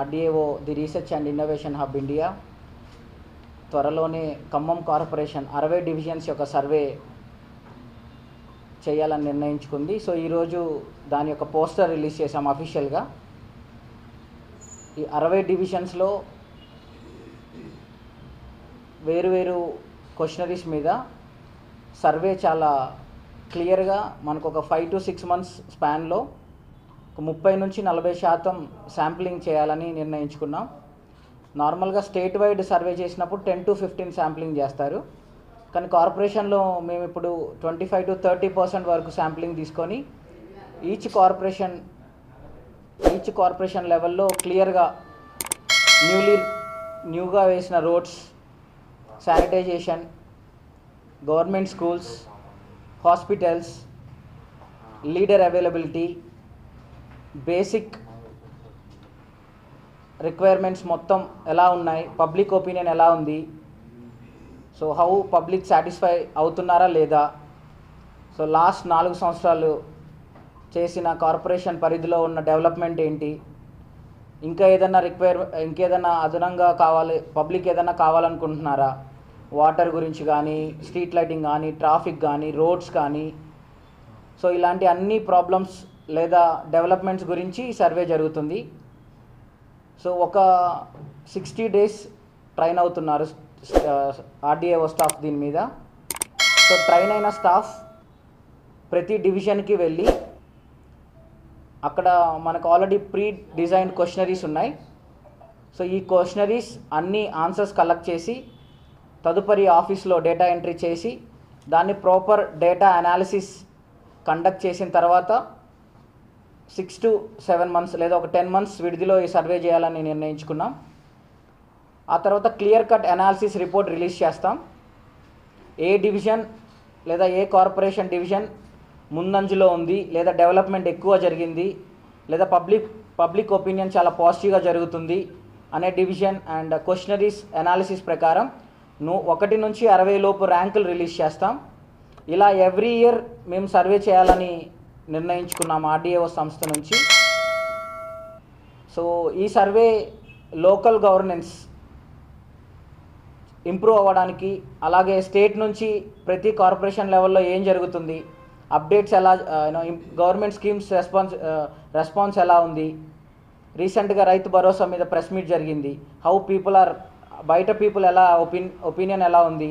RDAO the research and innovation hub India. త్వరలోనే Khammam corporation అరవై divisions యొక్క సర్వే చేయాలని నిర్ణయించుకుంది. సో ఈరోజు దాని యొక్క పోస్టర్ రిలీజ్ చేసాం అఫీషియల్గా. ఈ అరవై డివిజన్స్లో వేరువేరు క్వశ్చనరీస్ మీద సర్వే చాలా క్లియర్గా మనకు ఒక ఫైవ్ టు సిక్స్ మంత్స్ స్పాన్లో ముప్పై నుంచి నలభై శాతం శాంప్లింగ్ చేయాలని నిర్ణయించుకున్నాం. నార్మల్గా స్టేట్ వైడ్ సర్వే చేసినప్పుడు టెన్ టు ఫిఫ్టీన్ శాంప్లింగ్ చేస్తారు. కానీ కార్పొరేషన్లో మేము ఇప్పుడు twenty five to thirty percent వరకు శాంప్లింగ్ తీసుకొని ఈచ్ కార్పొరేషన్ ఈచ్ కార్పొరేషన్ లెవెల్లో క్లియర్గా న్యూలీ న్యూగా వేసిన roads sanitization government schools hospitals leader availability basic requirements మొత్తం ఎలా ఉన్నాయి? పబ్లిక్ ఒపీనియన్ ఎలా ఉంది? సో హౌ పబ్లిక్ సాటిస్ఫై అవుతున్నారా లేదా? సో లాస్ట్ నాలుగు సంవత్సరాలు చేసిన కార్పొరేషన్ పరిధిలో ఉన్న డెవలప్మెంట్ ఏంటి? ఇంకా ఏదైనా రిక్వైర్ ఇంకేదైనా అదనంగా కావాలి పబ్లిక్ ఏదైనా కావాలనుకుంటున్నారా? వాటర్ గురించి కానీ స్ట్రీట్ లైటింగ్ కానీ ట్రాఫిక్ కానీ రోడ్స్ కానీ. సో ఇలాంటి అన్ని ప్రాబ్లమ్స్ లేదా డెవలప్మెంట్స్ గురించి సర్వే జరుగుతుంది. సో ఒక సిక్స్టీ డేస్ ట్రైన్ అవుతున్నారు ఆర్డీఏఓ స్టాఫ్ uh, దీని మీద. సో ట్రైన్ అయిన స్టాఫ్ ప్రతి డివిజన్కి వెళ్ళి అక్కడ మనకు ఆల్రెడీ ప్రీ డిజైన్డ్ క్వశ్చనరీస్ ఉన్నాయి. సో ఈ క్వశ్చనరీస్ అన్ని ఆన్సర్స్ కలెక్ట్ చేసి తదుపరి ఆఫీస్లో డేటా ఎంట్రీ చేసి దాన్ని ప్రాపర్ డేటా అనాలిసిస్ కండక్ట్ చేసిన తర్వాత సిక్స్ టు సెవెన్ మంత్స్ లేదా ఒక టెన్ మంత్స్ విడిదిలో ఈ సర్వే చేయాలని నిర్ణయించుకున్నాం. ఆ తర్వాత clear cut analysis report release చేస్తాం. ఏ డివిజన్ లేదా ఏ కార్పొరేషన్ డివిజన్ ముందంజలో ఉంది లేదా డెవలప్మెంట్ ఎక్కువ జరిగింది లేదా పబ్లిక్ పబ్లిక్ ఒపీనియన్ చాలా పాజిటివ్గా జరుగుతుంది అనే డివిజన్ అండ్ క్వశ్చనరీస్ అనాలిసిస్ ప్రకారం నువ్వు ఒకటి నుంచి అరవై లోపు ర్యాంకులు రిలీజ్ చేస్తాం. ఇలా ఎవ్రీ ఇయర్ మేము సర్వే చేయాలని నిర్ణయించుకున్నాం ఆర్డీఏఓ సంస్థ నుంచి. సో ఈ సర్వే లోకల్ గవర్నెన్స్ ఇంప్రూవ్ అవ్వడానికి అలాగే స్టేట్ నుంచి ప్రతి కార్పొరేషన్ లెవెల్లో ఏం జరుగుతుంది అప్డేట్స్ ఎలా you know government schemes response response ఎలా ఉంది రీసెంట్గా రైతు భరోసా మీద ప్రెస్ మీట్ జరిగింది హౌ పీపుల్ ఆర్ బయట పీపుల్ ఎలా ఒపీన్ ఒపీనియన్ ఎలా ఉంది.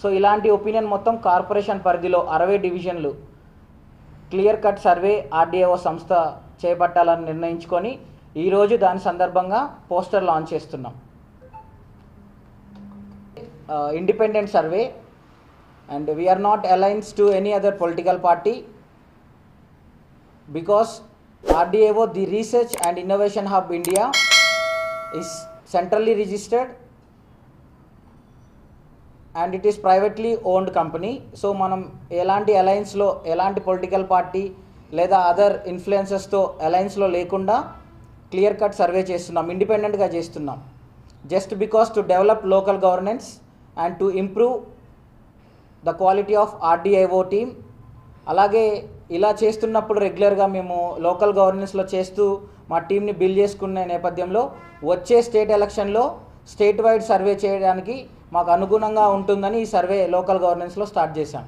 సో ఇలాంటి ఒపీనియన్ మొత్తం కార్పొరేషన్ పరిధిలో అరవై డివిజన్లు క్లియర్ కట్ సర్వే ఆర్డీఏఓ సంస్థ చేపట్టాలని నిర్ణయించుకొని ఈరోజు దాని సందర్భంగా పోస్టర్ లాంచ్ చేస్తున్నాం. Independent survey and we are not alliance to any other political party because RDAO the research and innovation hub India is centrally registered and it is privately owned company so మనం ఎలాంటి అలయన్స్లో ఎలాంటి political party లేదా other ఇన్ఫ్లుయెన్సెస్తో అలయన్స్లో లేకుండా clear cut survey చేస్తున్నాం ఇండిపెండెంట్గా చేస్తున్నాం. Just because to develop local governance and to improve the quality of RDIO team అలాగే ఇలా చేస్తున్నప్పుడు రెగ్యులర్గా మేము లోకల్ గవర్నెన్స్లో చేస్తూ మా టీంని బిల్డ్ చేసుకునే నేపథ్యంలో వచ్చే స్టేట్ ఎలక్షన్లో స్టేట్ వైడ్ సర్వే చేయడానికి మాకు అనుగుణంగా ఉంటుందని ఈ సర్వే లోకల్ గవర్నెన్స్లో స్టార్ట్ చేశాం.